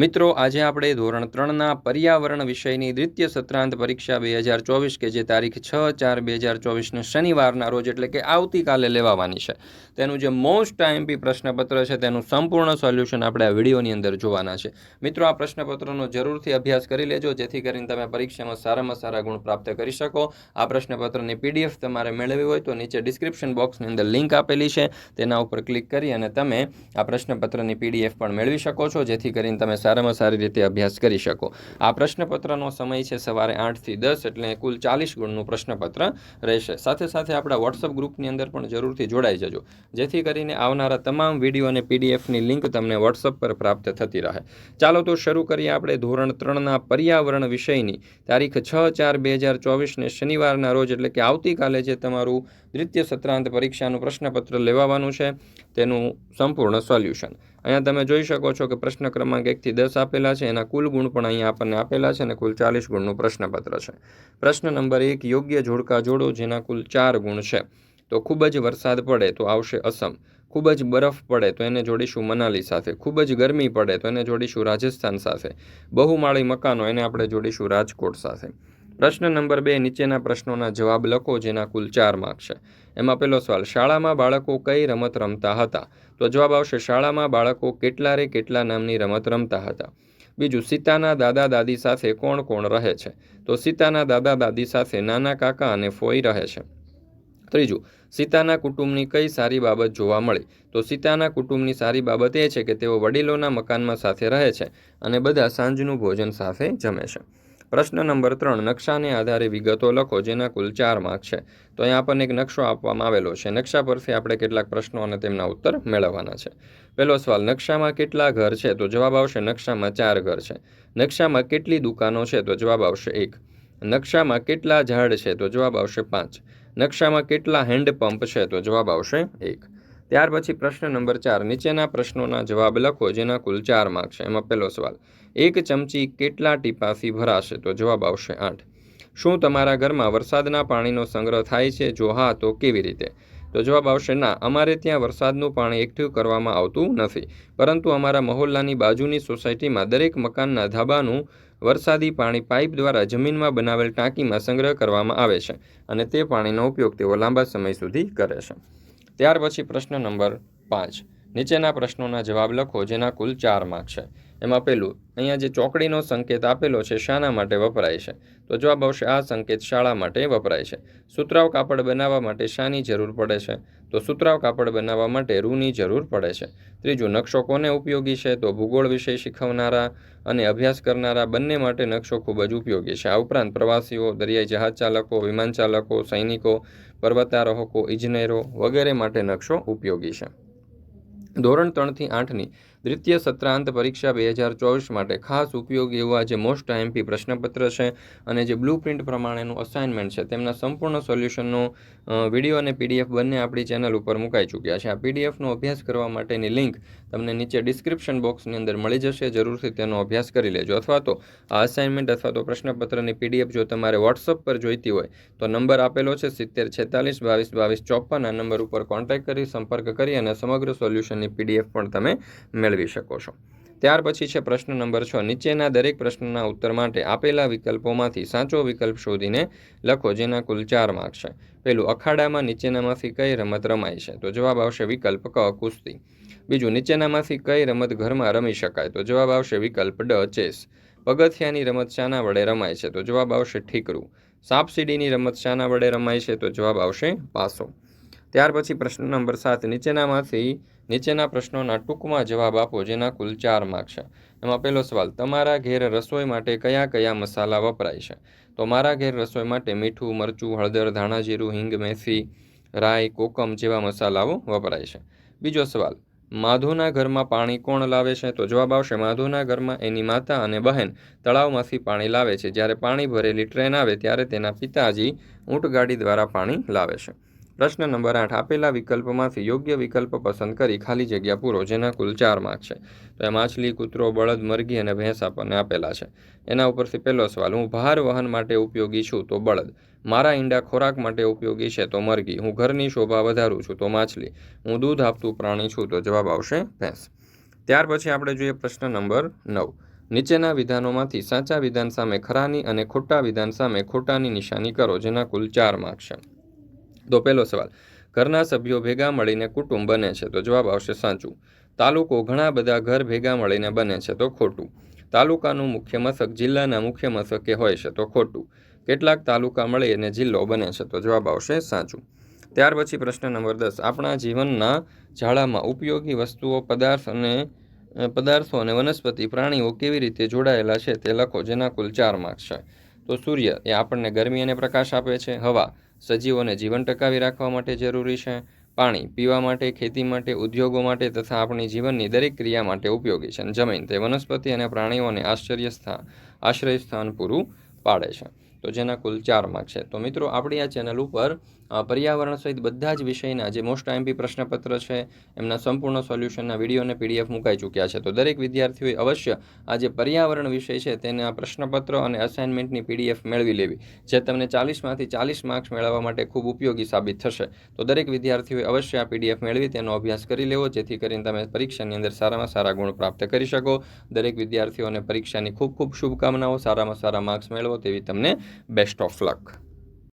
મિત્રો, આજે આપણે ધોરણ ત્રણના પર્યાવરણ વિષયની દ્વિતીય સત્રાંત પરીક્ષા બે હજાર ચોવીસ કે જે તારીખ છ ચાર બે હજાર ચોવીસને શનિવારના રોજ એટલે કે આવતીકાલે લેવાવાની છે. તેનું જે મોસ્ટ આઈએમપી પ્રશ્નપત્ર છે, તેનું સંપૂર્ણ સોલ્યુશન આપણે આ વિડીયોની અંદર જોવાના છે. મિત્રો, આ પ્રશ્નપત્રનો જરૂરથી અભ્યાસ કરી લેજો, જેથી કરીને તમે પરીક્ષામાં સારામાં સારા ગુણ પ્રાપ્ત કરી શકો. આ પ્રશ્નપત્રની પીડીએફ તમારે મેળવવી હોય તો નીચે ડિસ્ક્રિપ્શન બોક્સની અંદર લિંક આપેલી છે. તેના ઉપર ક્લિક કરી અને તમે આ પ્રશ્નપત્રની પીડીએફ પણ મેળવી શકો છો, જેથી કરીને તમે સારામાં સારી રીતે અભ્યાસ કરી શકો. આ પ્રશ્નપત્રનો સમય છે સવારે આઠથી દસ એટલે કુલ ચાલીસ ગુણનું પ્રશ્નપત્ર રહેશે. સાથે સાથે આપણા વોટ્સઅપ ગ્રુપની અંદર પણ જરૂરથી જોડાઈ જજો. જેથી કરીને આવનારા તમામ વીડિયો અને પીડીએફની લિંક તમને વોટ્સઅપ પર પ્રાપ્ત થતી રહે. ચાલો તો શરૂ કરીએ આપણે ધોરણ ત્રણના પર્યાવરણ વિષયની. તારીખ છ ચાર બે હજાર ચોવીસને શનિવારના રોજ એટલે કે આવતીકાલે જે તમારું દ્વિતીય સત્રાંત પરીક્ષાનું પ્રશ્નપત્ર લેવાવાનું છે, તેનું સંપૂર્ણ સોલ્યુશન. અહીંયા તમે જોઈ શકો છો કે પ્રશ્ન ક્રમાંક એકથી દસ આપેલા છે. એના કુલ ગુણ પણ અહીંયા આપણને આપેલા છે અને કુલ ચાલીસ ગુણનું પ્રશ્નપત્ર છે. પ્રશ્ન નંબર એક, યોગ્ય જોડકા જોડો જેના કુલ ચાર ગુણ છે. તો ખૂબ જ વરસાદ પડે તો આવશે અસમ. ખૂબ જ બરફ પડે તો એને જોડીશું મનાલી સાથે. ખૂબ જ ગરમી પડે તો એને જોડીશું રાજસ્થાન સાથે. બહુમાળી મકાનો એને આપણે જોડીશું રાજકોટ સાથે. પ્રશ્ન નંબર બે, નીચેના પ્રશ્નોના જવાબ લખો જેના કુલ ચાર માર્ક છે. એમાં પહેલો સવાલ, શાળામાં બાળકો કઈ રમત રમતા હતા? તો જવાબ આવશે, શાળામાં બાળકો કેટલા રે કેટલા નામની રમત રમતા હતા? બીજું, સીતાના દાદા દાદી સાથે કોણ કોણ રહે છે? તો સીતાના દાદા દાદી સાથે નાના કાકા અને ફોઈ રહે છે. ત્રીજું, સીતાના કુટુંબની કઈ સારી બાબત જોવા મળી? તો સીતાના કુટુંબની સારી બાબત એ છે કે તેઓ વડીલોના મકાનમાં સાથે રહે છે અને બધા સાંજનું ભોજન સાથે જમે છે. પ્રશ્ન નંબર ત્રણ, નકશાને આધારે વિગતો લખો, જેના કુલ ચાર માર્ક છે. તો અહીંયા આપણને એક નકશો આપવામાં આવેલો છે. નકશા પરથી આપણે કેટલાક પ્રશ્નો અને તેમના ઉત્તર મેળવવાના છે. પહેલો સવાલ, નકશામાં કેટલા ઘર છે? તો જવાબ આવશે, નકશામાં ચાર ઘર છે. નકશામાં કેટલી દુકાનો છે? તો જવાબ આવશે એક. નકશામાં કેટલા ઝાડ છે? તો જવાબ આવશે પાંચ. નકશામાં કેટલા હેન્ડપંપ છે? તો જવાબ આવશે એક. ત્યાર પછી પ્રશ્ન નંબર ચાર. નીચેના પ્રશ્નોના જવાબ લખો, જેના કુલ ચાર માર્ક છે. એમાં પહેલો સવાલ, એક ચમચી કેટલા ટીપાથી ભરાશે? તો જવાબ આવશે આઠ. શું તમારા ઘરમાં વરસાદના પાણીનો સંગ્રહ થાય છે? જો હા, તો કેવી રીતે? તો જવાબ આવશે, ના, અમારે ત્યાં વરસાદનું પાણી એકઠું કરવામાં આવતું નથી. પરંતુ અમારા મહોલ્લાની બાજુની સોસાયટીમાં દરેક મકાનના ધાબાનું વરસાદી પાણી પાઇપ દ્વારા જમીનમાં બનાવેલ ટાંકીમાં સંગ્રહ કરવામાં આવે છે અને તે પાણીનો ઉપયોગ તેઓ લાંબા સમય સુધી કરે છે. ત્યાર પછી પ્રશ્ન નંબર પાંચ. નીચેના પ્રશ્નોના જવાબ લખો, જેના કુલ ચાર માર્ક છે. એમાં પહેલું, અહીંયા જે ચોકડીનો સંકેત આપેલો છે, શાના માટે વપરાય છે. તો જવાબ આવશે, આ સંકેત શાળા માટે વપરાય છે. સુતરાવ કાપડ બનાવવા માટે શાની જરૂર પડે છે. તો સુતરાવ કાપડ બનાવવા માટે રૂની જરૂર પડે છે. ત્રીજું, નકશો કોને ઉપયોગી છે? તો ભૂગોળ વિષય શીખવનારા અને અભ્યાસ કરનારા બંને માટે નકશો ખૂબ જ ઉપયોગી છે. આ ઉપરાંત પ્રવાસીઓ, દરિયાઈ જહાજ ચાલકો, વિમાન ચાલકો, સૈનિકો, પર્વતારોહકો, ઇજનેરો વગેરે માટે નકશો ઉપયોગી છે. ધોરણ ત્રણથી આઠની દ્વિતીય સત્રાંત પરીક્ષા બે હજાર ચોવીસ માટે ખાસ ઉપયોગી એવા જે મોસ્ટ આઈએમપી પ્રશ્નપત્ર છે અને જે બ્લુ પ્રિન્ટ પ્રમાણેનું અસાઇનમેન્ટ છે તેમના સંપૂર્ણ સોલ્યુશનનો વીડિયો અને પીડીએફ બંને આપણી ચેનલ ઉપર મુકાઈ ચૂક્યા છે. આ પીડીએફનો અભ્યાસ કરવા માટેની લિંક તમને નીચે ડિસ્ક્રિપ્શન બોક્સની અંદર મળી જશે. જરૂરથી તેનો અભ્યાસ કરી લેજો. અથવા તો આ અસાઇનમેન્ટ અથવા તો પ્રશ્નપત્રની પીડીએફ જો તમારે વોટ્સઅપ પર જોઈતી હોય, તો નંબર આપેલો છે સિત્તેર છેતાલીસ બાવીસ બાવીસ ચોપન. આ નંબર ઉપર કોન્ટેક્ટ કરી, સંપર્ક કરી અને સમગ્ર સોલ્યુશનની પીડીએફ પણ તમે મેળવી શકો છો. ત્યાર પછી છે પ્રશ્ન નંબર છ. નીચેના દરેક પ્રશ્નના ઉત્તર માટે આપેલા વિકલ્પોમાંથી સાચો વિકલ્પ શોધીને લખો, જેના કુલ ચાર માર્ક છે. પહેલું, અખાડામાં નીચેનામાંથી કઈ રમત રમાય છે? તો જવાબ આવશે વિકલ્પ ક, કુસ્તી. બીજું, નીચેનામાંથી કઈ રમત ઘરમાં રમી શકાય? તો જવાબ આવશે વિકલ્પ ડ, ચેસ. પગથિયાની રમત શાના વડે રમાય છે? તો જવાબ આવશે ઠીકરું. સાપ સીડીની રમત શાના વડે રમાય છે? તો જવાબ આવશે પાસો. ત્યાર પછી પ્રશ્ન નંબર સાત. નીચેનામાંથી નીચેના પ્રશ્નોના ટૂંકમાં જવાબ આપો, જેના કુલ ચાર માર્ક છે. એમાં પહેલો સવાલ, તમારા ઘેર રસોઈ માટે કયા કયા મસાલા વપરાય છે? તો મારા ઘેર રસોઈ માટે મીઠું, મરચું, હળદર, ધાણા જીરું, હિંગ, મેથી, રાઈ, કોકમ જેવા મસાલાઓ વપરાય છે. બીજો સવાલ, માધુના ઘરમાં પાણી કોણ લાવે છે? તો જવાબ આવશે, માધુના ઘરમાં એની માતા અને બહેન તળાવમાંથી પાણી લાવે છે. જ્યારે પાણી ભરેલી ટ્રેન આવે, ત્યારે તેના પિતાજી ઊંટગાડી દ્વારા પાણી લાવે છે. પ્રશ્ન નંબર આઠ, આપેલા વિકલ્પમાંથી યોગ્ય વિકલ્પ પસંદ કરી ખાલી જગ્યા પૂરો, જેના કુલ ચાર માર્ક છે. તો એ માછલી, કૂતરો, બળદ, મરઘી અને ભેંસ આપણને આપેલા છે. એના ઉપરથી પહેલો સવાલ, હું ભાર વહન માટે ઉપયોગી છું તો બળદ? મારા ઈંડા ખોરાક માટે ઉપયોગી છે તો મરઘી? હું ઘરની શોભા વધારું છું તો માછલી? હું દૂધ આપતું પ્રાણી છું તો જવાબ આવશે ભેંસ. ત્યાર પછી આપણે જોઈએ પ્રશ્ન નંબર નવ. નીચેના વિધાનોમાંથી સાચા વિધાન સામે ખરાની અને ખોટા વિધાન સામે ખોટાની નિશાની કરો, જેના કુલ ચાર માર્ક છે. તો પહેલો સવાલ, ઘરના સભ્યો ભેગા મળીને કુટુંબ બને છે તો જવાબ આવશે સાચું. તાલુકો ઘણા બધા ઘર ભેગા મળીને બને છે તો ખોટું. તાલુકાનું મુખ્ય મથક જિલ્લાના મુખ્ય મથકે હોય છે તો ખોટું. કેટલાક તાલુકા મળીને જિલ્લો બને છે તો જવાબ આવશે સાચું. ત્યાર પછી પ્રશ્ન નંબર દસ, આપણા જીવનના ઝાડામાં ઉપયોગી વસ્તુઓ, પદાર્થ અને પદાર્થો અને વનસ્પતિ પ્રાણીઓ કેવી રીતે જોડાયેલા છે તે લખો, જેના કુલ ચાર માર્ક્સ છે. તો સૂર્ય એ આપણને ગરમી અને પ્રકાશ આપે છે, હવા સજીવોને જીવન ટકાવી રાખવા માટે જરૂરી છે. પાણી પીવા માટે, ખેતી માટે, ઉદ્યોગો માટે તથા આપણી જીવનની દરેક ક્રિયા માટે ઉપયોગી છે. અને જમીન તે વનસ્પતિ અને પ્રાણીઓને આશ્ચર્ય સ્થાન આશ્રય સ્થાન પૂરું પાડે છે. તો જેના કુલ ચાર માર્ક છે. તો મિત્રો, આપણી આ ચેનલ ઉપર પર્યાવરણ સહિત બધા જ વિષયના જે મોસ્ટ આઈએમપી પ્રશ્નપત્ર છે, એમના સંપૂર્ણ સોલ્યુશનના વીડિયો અને પીડીએફ મુકાઈ ચૂક્યા છે. તો દરેક વિદ્યાર્થીઓએ અવશ્ય આ જે પર્યાવરણ વિષય છે, તેના પ્રશ્નપત્ર અને અસાઇનમેન્ટની પીડીએફ મેળવી લેવી, જે તમને ચાલીસમાંથી ચાલીસ માર્ક્સ મેળવવા માટે ખૂબ ઉપયોગી સાબિત થશે. તો દરેક વિદ્યાર્થીઓએ અવશ્ય આ પીડીએફ મેળવી, તેનો અભ્યાસ કરી લેવો, જેથી કરીને તમે પરીક્ષાની અંદર સારામાં સારા ગુણ પ્રાપ્ત કરી શકો. દરેક વિદ્યાર્થીઓને પરીક્ષાની ખૂબ ખૂબ શુભકામનાઓ, સારામાં સારા માર્ક્સ મેળવો, તેવી તમને Best of luck.